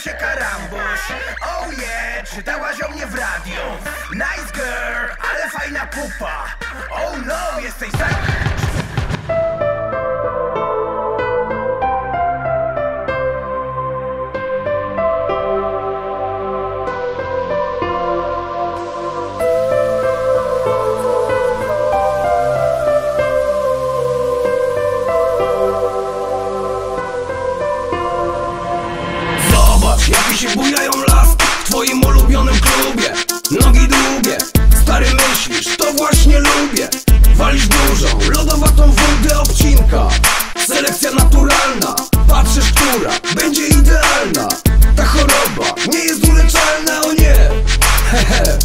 się karambusz Oh yeah, czytałaś o mnie w radio Nice girl, ale fajna pupa. Oh no, jesteś za... nie jest uleczalna, o nie. Hehe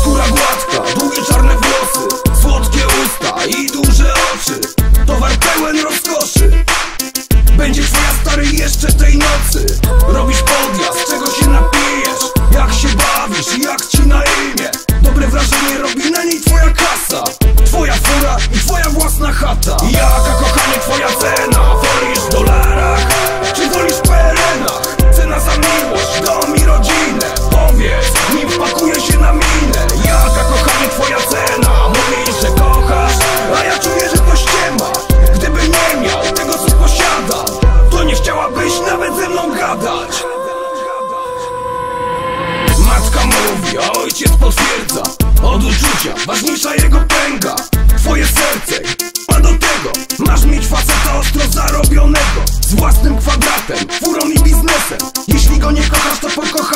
Skóra gładka, długie czarne włosy Słodkie usta i duże oczy. Towar pełen rozkoszy. Będzie twoja stary jeszcze tej nocy. Robisz ojciec potwierdza Od uczucia ważniejsza jego pęga. Twoje serce ma do tego Masz mieć faceta ostro zarobionego. Z własnym kwadratem, furą i biznesem. Jeśli go nie kochasz, to pokochaj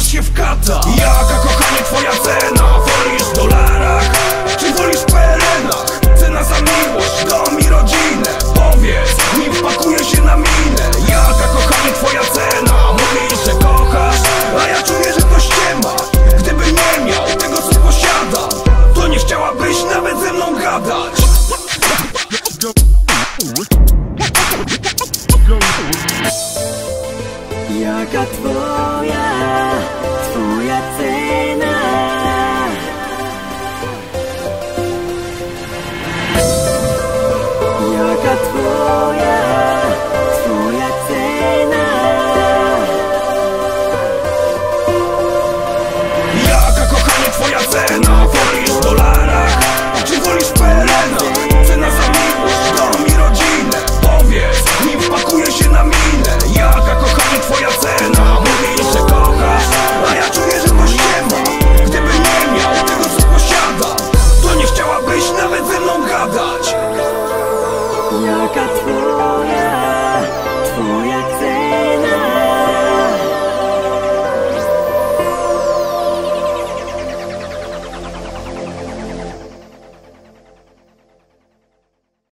zmieniasz się Jaka kochanie twoja cena? Wolisz w dolarach? Czy wolisz w pelenach? Cena za miłość, dom i rodzinę Powiedz, nim wpakuje się na minę Jaka kochanie twoja cena? Mówisz, że kochasz, a ja czuję, że to ściema Gdyby nie miał tego co posiadam To nie chciałabyś nawet ze mną gadać